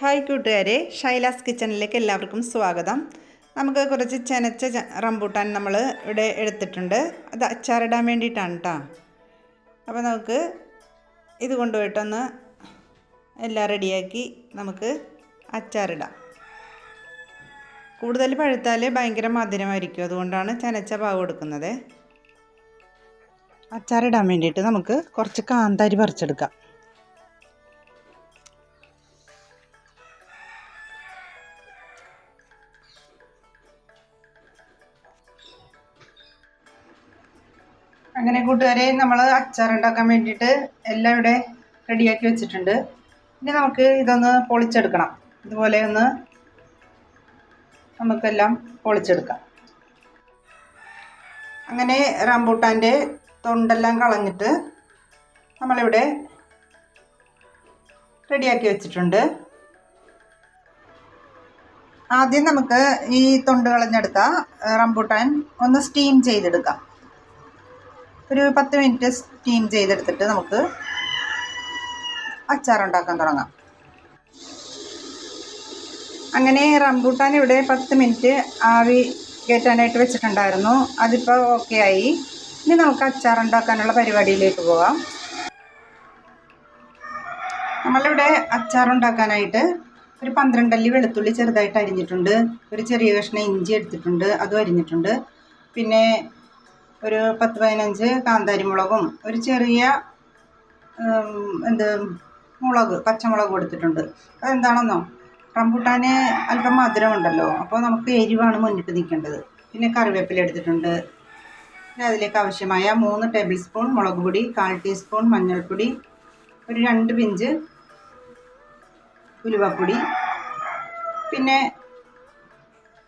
Hi കൂട്ടുകാരെ ഷൈലാസ് കിച്ചണിലേക്ക് എല്ലാവർക്കും സ്വാഗതം. നമുക്ക് കുറച്ച് ചെനച്ച റംബൂട്ടാൻ നമ്മൾ ഇവിടെ എടുത്തിട്ടുണ്ട്. അത് അച്ചാറിടാൻ വേണ്ടിയിട്ടാണ് കേട്ടോ അപ്പോൾ നമുക്ക് ഇത് കൊണ്ടുപോയിട്ടൊന്ന് എല്ലാം റെഡിയാക്കി നമുക്ക് അച്ചാറിടാം. കൂടുതൽ പഴുത്താൽ ഭയങ്കര മധുരമായിരിക്കും. അതുകൊണ്ടാണ് ചെനച്ച പാവ് കൊടുക്കുന്നത്. അച്ചാറിടാൻ വേണ്ടിയിട്ട് നമുക്ക് കുറച്ച് കാന്താരി പറിച്ചെടുക്കാം. അങ്ങനെ കൂട്ടുകാരെ നമ്മൾ അച്ചാർ ഉണ്ടാക്കാൻ വേണ്ടിയിട്ട് എല്ലാം ഇവിടെ റെഡിയാക്കി വെച്ചിട്ടുണ്ട്. ഇനി നമുക്ക് ഇതൊന്ന് പൊളിച്ചെടുക്കണം. ഇതുപോലെ ഒന്ന് നമുക്കെല്ലാം പൊളിച്ചെടുക്കാം. അങ്ങനെ റംബൂട്ടാന്റെ തൊണ്ടെല്ലാം കളഞ്ഞിട്ട് നമ്മളിവിടെ റെഡിയാക്കി വെച്ചിട്ടുണ്ട്. ആദ്യം നമുക്ക് ഈ തൊണ്ട് കളഞ്ഞെടുത്ത റംബൂട്ടാൻ ഒന്ന് സ്റ്റീം ചെയ്തെടുക്കാം. ഒരു പത്ത് മിനിറ്റ് സ്റ്റീം ചെയ്തെടുത്തിട്ട് നമുക്ക് അച്ചാറുണ്ടാക്കാൻ തുടങ്ങാം. അങ്ങനെ റംബൂട്ടാൻ ഇവിടെ പത്ത് മിനിറ്റ് ആവി കയറ്റാനായിട്ട് വെച്ചിട്ടുണ്ടായിരുന്നു. അതിപ്പോൾ ഓക്കെ ആയി. ഇനി നമുക്ക് അച്ചാറുണ്ടാക്കാനുള്ള പരിപാടിയിലേക്ക് പോകാം നമ്മളിവിടെ അച്ചാറുണ്ടാക്കാനായിട്ട് ഒരു പന്ത്രണ്ടല്ലി വെളുത്തുള്ളി ചെറുതായിട്ട് അരിഞ്ഞിട്ടുണ്ട്. ഒരു ചെറിയ കഷ്ണം ഇഞ്ചി എടുത്തിട്ടുണ്ട്. അതും അരിഞ്ഞിട്ടുണ്ട്. പിന്നെ ഒരു പത്ത് പതിനഞ്ച് കാന്താരി മുളകും ഒരു ചെറിയ എന്ത് മുളക് പച്ചമുളക് കൊടുത്തിട്ടുണ്ട്. അതെന്താണെന്നോ റംബൂട്ടാന് അല്പം മധുരമുണ്ടല്ലോ അപ്പോൾ നമുക്ക് എരിവാണ് മുന്നിട്ട് നിൽക്കേണ്ടത്. പിന്നെ കറിവേപ്പില എടുത്തിട്ടുണ്ട്. പിന്നെ അതിലേക്ക് ആവശ്യമായ മൂന്ന് ടേബിൾ സ്പൂൺ മുളക് പൊടി കാൽ ടീസ്പൂൺ മഞ്ഞൾപ്പൊടി ഒരു രണ്ട് പിഞ്ച് ഉലുവപ്പൊടി പിന്നെ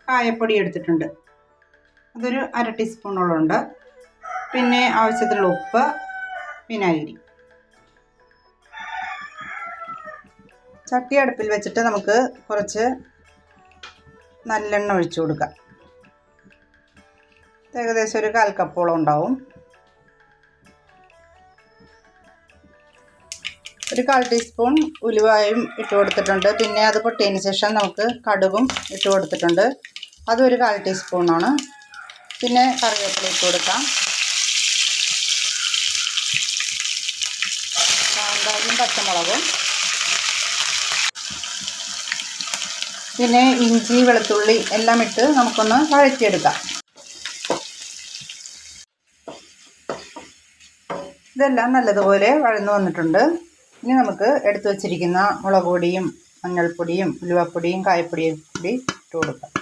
കായപ്പൊടി എടുത്തിട്ടുണ്ട്. അതൊരു അര ടീസ്പൂണോളം ഉണ്ട്. പിന്നെ ആവശ്യത്തിനുള്ള ഉപ്പ് വിനാഗിരി ചട്ടി അടുപ്പിൽ വെച്ചിട്ട് നമുക്ക് കുറച്ച് നല്ലെണ്ണ ഒഴിച്ചു കൊടുക്കാം. ഏകദേശം ഒരു കാൽ കപ്പോളം ഉണ്ടാവും. ഒരു കാൽ ടീസ്പൂൺ ഉലുവായും ഇട്ട് കൊടുത്തിട്ടുണ്ട്. പിന്നെ അത് പൊട്ടിയതിന് ശേഷം നമുക്ക് കടുകും ഇട്ട് കൊടുത്തിട്ടുണ്ട്. അതും ഒരു കാൽ ടീസ്പൂണാണ്. പിന്നെ കറിവേപ്പില ഇട്ട് കൊടുക്കാം. കാന്താരിയും പച്ചമുളകും. പിന്നെ ഇഞ്ചി വെളുത്തുള്ളി എല്ലാം ഇട്ട് നമുക്കൊന്ന് വഴറ്റിയെടുക്കാം. ഇതെല്ലാം നല്ലതുപോലെ വഴന്നു വന്നിട്ടുണ്ട്. ഇനി നമുക്ക് എടുത്തു വച്ചിരിക്കുന്ന മുളക് പൊടിയും മഞ്ഞൾപ്പൊടിയും ഉലുവപ്പൊടിയും കായപ്പൊടിയും കൂടി ഇട്ട് കൊടുക്കാം.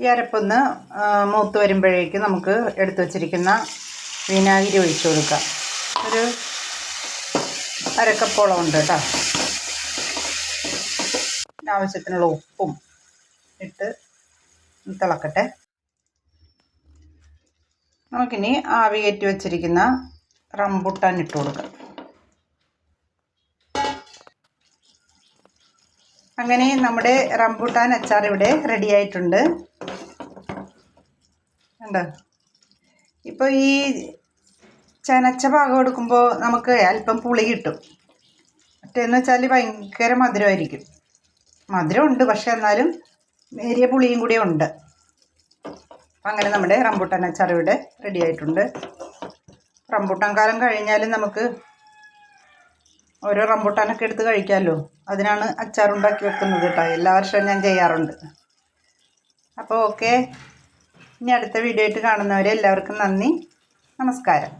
ഈ അരപ്പൊന്ന് മൂത്ത് വരുമ്പോഴേക്കും നമുക്ക് എടുത്തു വച്ചിരിക്കുന്ന വിനാഗിരി ഒഴിച്ചു കൊടുക്കാം. ഒരു അരക്കപ്പോളം ഉണ്ട് കേട്ടോ. ആവശ്യത്തിനുള്ള ഉപ്പും ഇട്ട് തിളക്കട്ടെ. നമുക്കിനി ആവി കയറ്റി വച്ചിരിക്കുന്ന റംബുട്ടാൻ ഇട്ട് കൊടുക്കാം. അങ്ങനെ നമ്മുടെ റംബുട്ടാൻ അച്ചാർ ഇവിടെ റെഡി ആയിട്ടുണ്ട്. കണ്ടോ? ഇപ്പോൾ ഈ ചനച്ച ഭാഗം എടുക്കുമ്പോൾ നമുക്ക് അല്പം പുളി കിട്ടും. മറ്റേന്ന് വെച്ചാൽ ഭയങ്കര മധുരമായിരിക്കും. മധുരമുണ്ട് പക്ഷെ എന്നാലും നേരിയ പുളിയും കൂടി ഉണ്ട്. അങ്ങനെ നമ്മുടെ റംബൂട്ടാൻ അച്ചാർ ഇവിടെ റെഡി ആയിട്ടുണ്ട്. റംബൂട്ടാൻ കാലം കഴിഞ്ഞാലും നമുക്ക് ഓരോ റംബൂട്ടാനൊക്കെ എടുത്ത് കഴിക്കാമല്ലോ അതിനാണ് അച്ചാർ ഉണ്ടാക്കി വെക്കുന്നത് കേട്ടോ. എല്ലാ വർഷവും ഞാൻ ചെയ്യാറുണ്ട്. അപ്പോൾ ഓക്കെ ഇനി അടുത്ത വീഡിയോ ആയിട്ട് കാണുന്നവരെ എല്ലാവർക്കും നന്ദി. നമസ്കാരം.